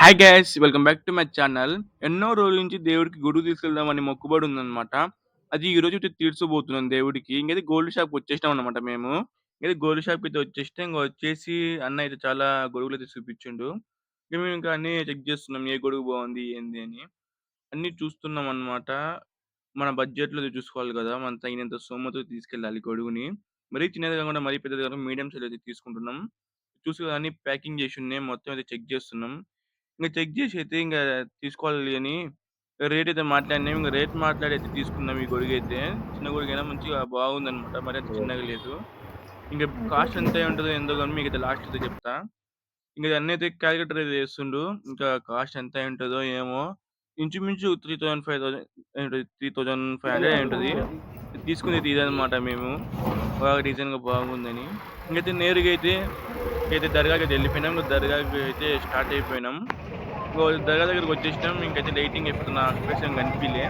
Hi guys welcome back to my channel ఎన్నో రోజుల నుంచి దేవుడికి గొడుగు తీసుకెళ్దామని మొక్కుబడి ఉందన్నమాట. అది ఈ రోజు అయితే తీర్చబోతున్నాం దేవుడికి. ఇంకైతే గోల్డ్ షాప్ వచ్చేసినాం అనమాట మేము. ఇంకైతే గోల్డ్ షాప్ అయితే వచ్చేస్తే ఇంకా వచ్చేసి అన్న అయితే చాలా గొడుగులు అయితే చూపించిండు. ఇంకా మేము ఇంకా అన్ని చెక్ చేస్తున్నాం ఏ గొడుగు బాగుంది ఏంది అని. అన్ని చూస్తున్నాం అన్నమాట. మన బడ్జెట్లో చూసుకోవాలి కదా మన తగినంత సొమ్ముతో తీసుకెళ్ళాలి గొడుగుని. మరీ చిన్నది కాకుండా మరీ పెద్దది కాకుండా మీడియం సైజ్ అయితే తీసుకుంటున్నాం. చూసి అన్ని ప్యాకింగ్ చేసి ఉన్నాయి. మొత్తం అయితే చెక్ చేస్తున్నాం. ఇంక చెక్ చేసి అయితే ఇంక తీసుకోవాలి అని రేట్ అయితే మాట్లాడినాం. ఇంక రేట్ మాట్లాడి అయితే తీసుకున్నాం ఈ గొడుగైతే. చిన్న గొడుగైనా మంచిగా బాగుందనమాట. మరి అంత చిన్నగా లేదు. ఇంక కాస్ట్ ఎంత అయి ఉంటదో ఏందో గాని మీకైతే లాస్ట్ అయితే చెప్తా. ఇంక అన్నీ అయితే కాలిక్యులేటర్ అయితే చేస్తుండు. ఇంకా కాస్ట్ ఎంత ఉంటదో ఏమో! ఇంచుమించు 3000, 5000 ఏంటి 3500 అయి ఉంటది. తీసుకునేది ఇదనమాట మేము. బాగా డీసెంట్‌గా బాగుందని. ఇంకైతే నేరుగా అయితే అయితే దర్గాకైతే వెళ్ళిపోయినాం. దర్గాకి అయితే స్టార్ట్ అయిపోయినాం. దగ్గర దర్గా దగ్గరికి వచ్చేసినాం. ఇంకైతే లైటింగ్ ఎఫెక్ట్ నా ఫేస్ కనిపించలే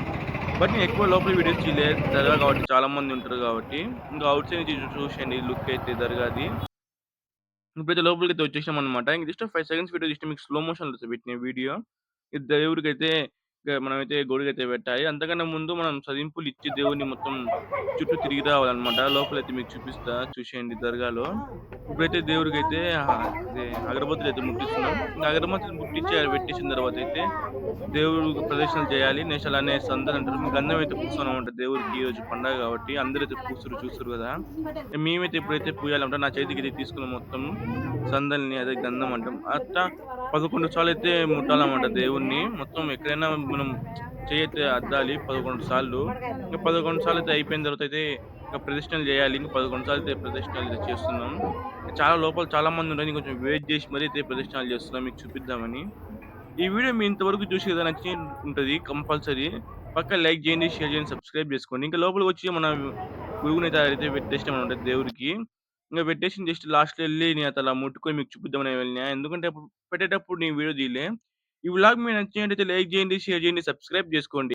బట్ నేను ఎక్కువ లోపల వీడియోస్ తీయలే. దర్గా కాబట్టి చాలా మంది ఉంటారు కాబట్టి. ఇంకా అవుట్ సైడ్ నుంచి చూసేయండి లుక్ అయితే దర్గాది. ఇప్పుడైతే లోపలికైతే వచ్చేసామనమాట. ఇంక just five seconds video just మీకు స్లో మోషన్‌లో పెట్టిన వీడియో. ఇది దేవుడికి అయితే మనమైతే గొడుగైతే పెట్టాలి. అంతకన్నా ముందు మనం సదింపులు ఇచ్చి దేవుడిని మొత్తం చుట్టూ తిరిగి రావాలన్నమాట. లోపలైతే మీకు చూపిస్తా చూసేయండి దర్గాలో. ఇప్పుడైతే దేవుడికైతే అయితే అగరబత్తులు అయితే ముట్టిస్తున్నాం. అగరబత్తులు ముట్టించి పెట్టేసిన తర్వాత అయితే దేవుడు ప్రదక్షిణలు చేయాలి. నెక్స్ట్ అలానే అంటారు గంధం అయితే పూస్తున్నామన్నమాట దేవుడికి ఈ రోజు పండగ కాబట్టి అందరూ అయితే పూస్తుర్రు చూస్తుర్రు కదా! మేమైతే ఇప్పుడైతే పూయాలంట నా చేతికి అయితే తీసుకున్నాం మొత్తం సందల్ని అదే గంధం అంటాం. అట్లా 11 సార్లయితే ముట్టాలన్నమాట దేవుడిని. మొత్తం ఎక్కడైనా మనం చెయ్యైతే అద్దాలి 11 సార్లు. ఇంకా పదకొండు సార్లు అయితే అయిపోయిన తర్వాత అయితే ఇంకా ప్రదక్షిణలు చేయాలి. ఇంకా పదకొండు సార్లు అయితే ప్రదర్శనలు అయితే చేస్తున్నాం. చాలా లోపల చాలా మంది ఉన్నారు. కొంచెం వెయిట్ చేసి మరీ అయితే ప్రదక్షిణాలు చేస్తున్నాం మీకు చూపిద్దామని. ఈ వీడియో మీ ఇంతవరకు చూసి ఏదైనా నచ్చి ఉంటది కంపల్సరీ. పక్క లైక్ చేయండి, షేర్ చేయండి, సబ్స్క్రైబ్ చేసుకోండి. ఇంకా లోపలికొచ్చి మన గురుగునైతే అయితే ఉంటుంది దేవుడికి. ఇంకా పెట్టేసి జస్ట్ లాస్ట్‌లో వెళ్ళి నేను అలా ముట్టుకొని మీకు చూపిద్దామని వెళ్ళినా. ఎందుకంటే అప్పుడు పెట్టేటప్పుడు నేను వీడియో తీయలే. ఈ వ్లాగ్ మీకు నచ్చినట్టయితే లైక్ చేయండి, షేర్ చేయండి, సబ్స్క్రైబ్ చేసుకోండి.